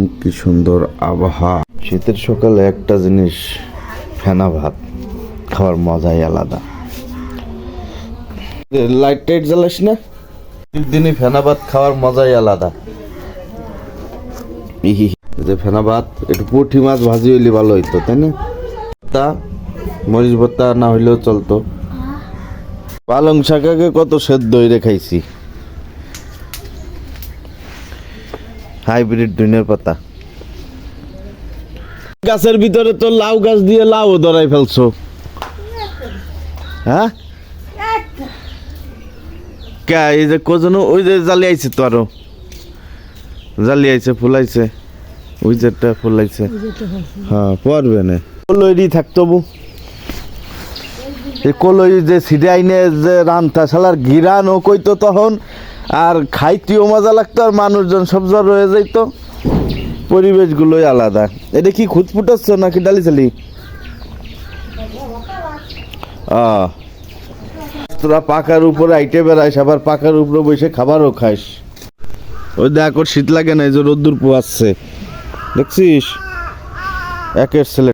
কি সুন্দর আবহাওয়া। শীতের সকালে একটা জিনিস, ফেনা ভাত। খাওয়ার মজাই আলাদা। লাইট টাইট জ্বালাস না? শীতের দিনে ফেনা ভাত খাওয়ার মজাই আলাদা। যে ফেনা ভাত, একটু পুঁটি মাছ ভাজি হইলে ভালো হইতো, তাই না? তা, মরিচ ভর্তা না হইলেও চলতো। পালং শাকাকে কত সেদ্ধ হইরে খাইছি। হাইব্রিড দুনের পাতা। গাছের ভিতরে তো লাউ গাছ দিয়ে লাউ ধরাই ফেলছো। হ্যাঁ? এই যে কোজন ওই যে জালি আইছে তো আরও। জালি আইছে, ফুলাইছে। ওই যে একটা ফুলাইছে। হ্যাঁ পারবে না। কলইরি থাকতো বু এই কলই যে সিডে আইনে যে রান্তা শালার গিরান ও কইতো তখন আর খাইতেও মজা লাগতো, আর মানুষজন সব জ্বর হয়ে যাইতো। পরিবেশগুলোই আলাদা। এটা কি খুদ ফুটাচ্ছ নাকি ডালি চালি? তোরা পাকার উপরে আইটে বেড়াইস, আবার পাকার উপরে বসে খাবারও খাইস। ওই দেখ শীত লাগে না, এই যে রোদ্দুর পোয়াচ্ছে দেখছিস? একের ছেলে